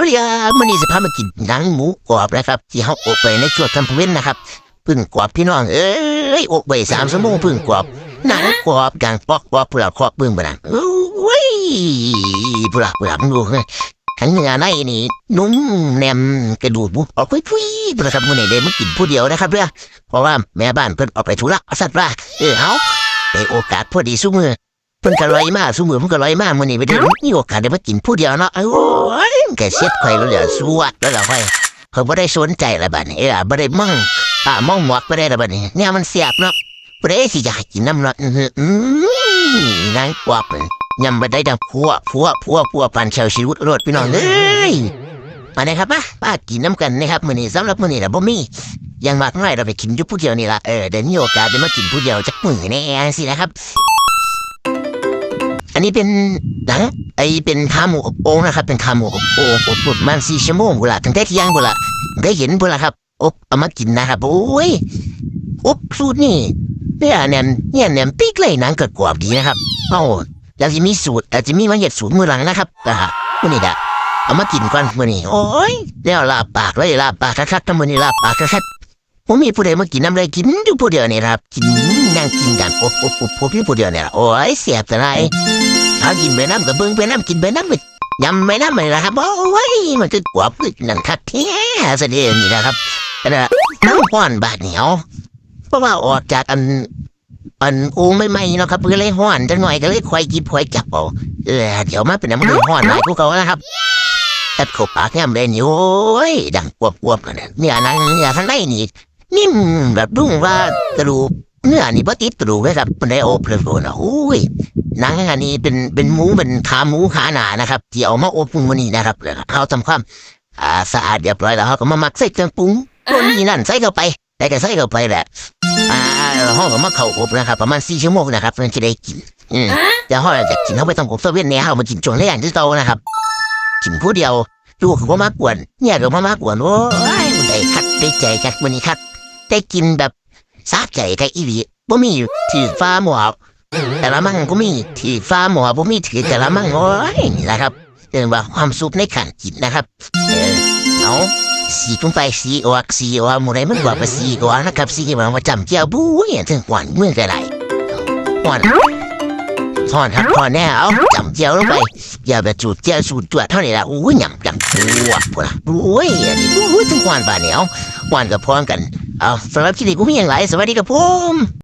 วัสดีครับวันนี้จะพามากินหนังหมูกรอบนะครับ ที่เขาอบไปในช่วงกำเว้นนะครับพึ่งกรอบพี่น้องเอ้ยอบไปสามชั่วโมงพึ่งกรอบหนังกรอบดังปอกปอกเปลือกคอกบื้องบนนั้นโอ้ยเปลือกเปลือกดูเลยทั้งเนื้อในนี่นุ่มแนมกระดูกบุออกคุยคุยปลือกครับมือนี้เด้มากินผู้เดียวนะครับเพื่อเพราะว่าแม่บ้านเพิ่นออกไปธุระสัตว์ว่าเออเอาได้โอกาสพอดีสู้มือ เพิ่นก็ลอยมาสู้มือเพิ่นก็ลอยมามื้อนี้ไปได้มีโอกาสได้มากินผู้เดียวเนาะโอ้ยแกเสียดไข่แล้วเดี๋ยวสวดแล้วล่ะไข่เขาบ่ได้สนใจละบัดนี้เออบ่ได้มั่งอ่ามองหมวกบ่ได้ละบัดนี้เนี่ยมันเสียบเนาะบ่ได้สิอยากกินน้ำเนาะอื้อหืออืมนางกวักเลยยำบ่ได้ดังพัวพัวพัวพัวปันเชลชีวิตรถพี่น้องเอ้ยมาเลยครับมาป้ากินน้ำกันนะครับมื้อนี้สำหรับมื้อนี้ล่ะบ่มีอยังมากน้อยเราไปกินอยู่ผู้เดียวนี่ล่ะเออได้มีโอกาสได้มากินผู้เดียวจักมื้อแน่สินะครับ อันนี้เป็นหนังไอเป็นขาหมูอบโอ่งนะครับ เป็นขาหมูอบโอ่งอบประมาณสี่ชั่วโมงบุละตั้งแต่เที่ยงบุละได้เห็นบุละครับอบเอามากินนะครับโอ้ยอบสูตรนี่เนี่ยเนี่ยเนี่ยเนี่ยปิ๊กเลยหนังเกิดกรอบดีนะครับเอ้าแล้วจะมีสูตรอาจจะมีมาเหยียดสูตรมือหลังนะครับอ่ามื่นี้ดะเอามากินก่อนมื่อนี้โอ้ยแล้วลาบปากเลยลาบปากชัดๆทั้งมื่อนี้ลาบปากชัดๆ ผมมีผู้ใดมากินน้ำเลยกินอยู่ผู้เดียวนี่ครับกินนั่งกินกันอบอบอบอบอยู่ผู้เดียวนี่ละโอ้ยเสียบแต่ไรเอากินไปน้ำกับเบิ้งไปน้ำกินไปน้ำไปยำไปน้ำไปนะครับโอ้ยมันคือกวบคือนั่นคัดแท้เสด็จนี่นะครับแต่น้ำห้อนบาดเหนียวเพราะว่าออกจากอันอันอูไม่ไม่เนาะครับเพื่อเลยห้อนจังหน่อยก็เลยควายกิบควายจับเอาเออเดี๋ยวมาเป็นน้ำมันห้อนหลายพวกเขานะครับตัดขบปากแง้มเลยนี่โอ้ยดังกวบกวบๆกันเนี่ยนี่ยนังเนี่ยข้างในนี่ นิ่มแบบดุ้งว่ากระดูกเนื้อนี่บ่ติดกระดูกเลยครับมันได้โอบเลยโนะโอ้ยหนังอันนี้เป็นเป็นหมูเป็นขาหมูขาหนานะครับที่เอามาอบปรุงวันนี้นะครับแล้วก็เขาทำความอ่าสะอาดเรียบร้อยแล้วเขาก็มาหมักใส่เครื่องปรุงตัวนี้นั่นใส่เข้าไปแต่ก็ใส่เข้าไปแหละอ่าห้องก็มาเข้าอบนะครับ ประมาณสี่ชั่วโมงนะครับมันจะได้กินอืมเดี๋ยวห้องอยากกินเขาไปต้องอบเซเว่นเนี่ยเขามากินช่วงแรกที่โตนะครับกินผู้เดียวลูกเขาก็มากวนเนี่ยก็มามากวนโอ้ยมันได้คัดได้ใจคัดวันนี้คัด ได้กินแบบซาบใจกับอีหลีบ่มีอยู่ที่ฟ้าหมวกแต่ละมั่งก็มีที่ฟ้าหมอก็มีถือแต่ละมั่งโอ้ยนี่แหละครับเรียกว่าความสุขในขันจิตนะครับเออเอาสีลงไปสีออกสีออกหมดเลยมันบอกว่าสีออกนะครับสีมันมาจำเจ้าบุ้ยถึงหวานเมื่อไรหวานทอนครับทอนแน่เอาจำเจียวลงไปอย่าแบบจูดเจียวสูดจวดเท่านี้ละอุ้ยหยำจังปวดปวดอุ้ยอันนี้อุ้ยถึงหวานบาเหนียวหวานกับพร้อมกัน เอาสำหรับคลิปนี้กูมีอย่างไรสวัสดีกับผม